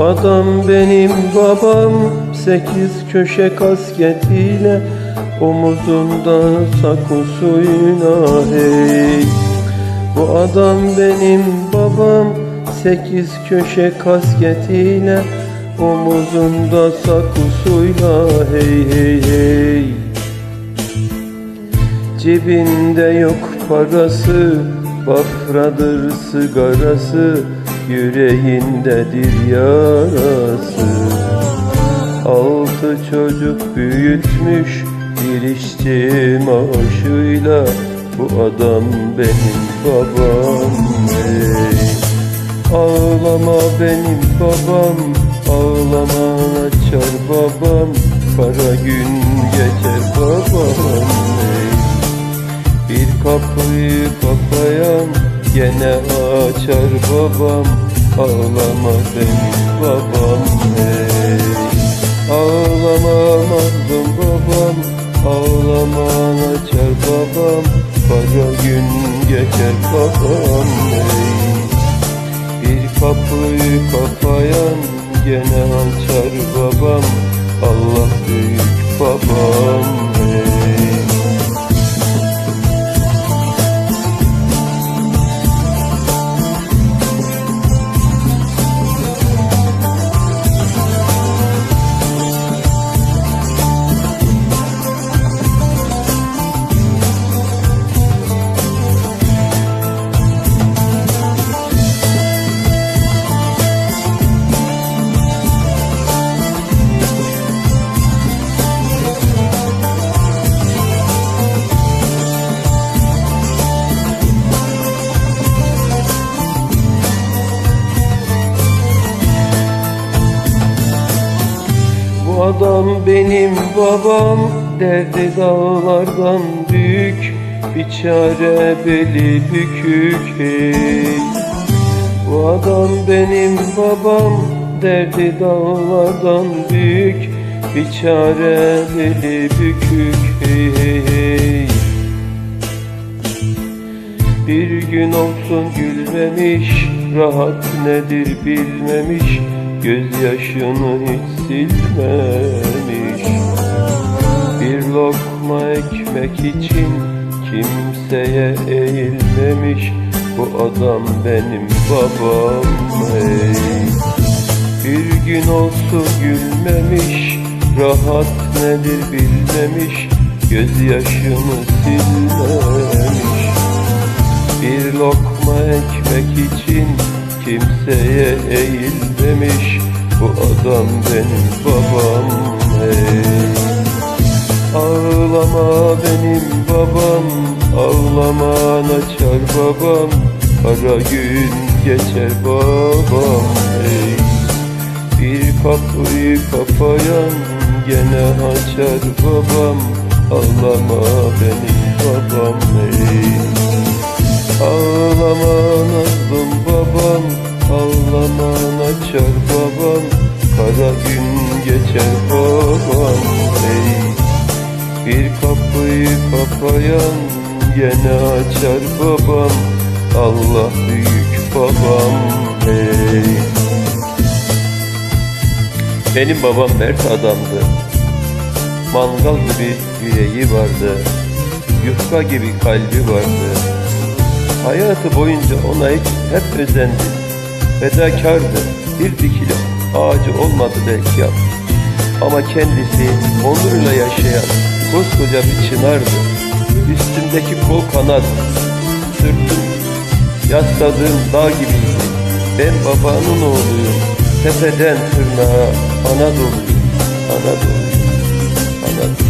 Adam benim babam Sekiz köşe kasketiyle Omuzunda sakusuyla hey. Bu adam benim babam Sekiz köşe kasketiyle Omuzunda sakusuyla hey hey hey. Cebinde yok parası Bafradır sigarası Yüreğindedir yarası Altı çocuk büyütmüş Bir işçi maaşıyla Bu adam benim babam hey. Ağlama benim babam Ağlama açar babam Kara gün geçer babam hey. Bir kapıyı kapayan gene açar babam Ağlama benim babam hey Ağlama mazlum babam Ağlama açar babam Kara gün geçer babam hey Bir kapıyı kapayan gene açar babam Allah büyük babam adam benim babam. Derdi dağlardan büyük Bir çare beli bükük hey Bu adam benim babam. Derdi dağlardan büyük Bir çare beli bükük hey hey hey bir gün olsun gülmemiş, rahat nedir bilmemiş, gözyaşını hiç silmemiş. Bir lokma ekmek için kimseye eğilmemiş, bu adam benim babam hey. Bir gün olsun gülmemiş, rahat nedir bilmemiş, gözyaşını silmemiş. Bir lokma ekmek için kimseye eğilmemiş Bu adam benim babam hey Ağlama benim babam Ağlama açar babam. Kara gün geçer babam hey Bir kapıyı kapayan gene açar babam. Ağlama benim babam hey Ağlama nazlım babam Ağlama açar babam Kara gün geçer babam. Hey Bir kapıyı kapayan Gene açar babam Allah büyük babam. Hey Benim babam mert adamdı. Mangal gibi yüreği vardı. Yufka gibi kalbi vardı Hayatı boyunca ona hep, hep özendi. Fedakardı. Bir dikili ağacı olmadı belki ama. Ama kendisi onuruyla yaşayan koskoca bir çınardı. Üstündeki kol kanat, sırtım yasladığım dağ gibiydi. Ben babanın oğluyum. Tepeden tırnağa Anadolu'yum. Anadolu'yum. Anadolu.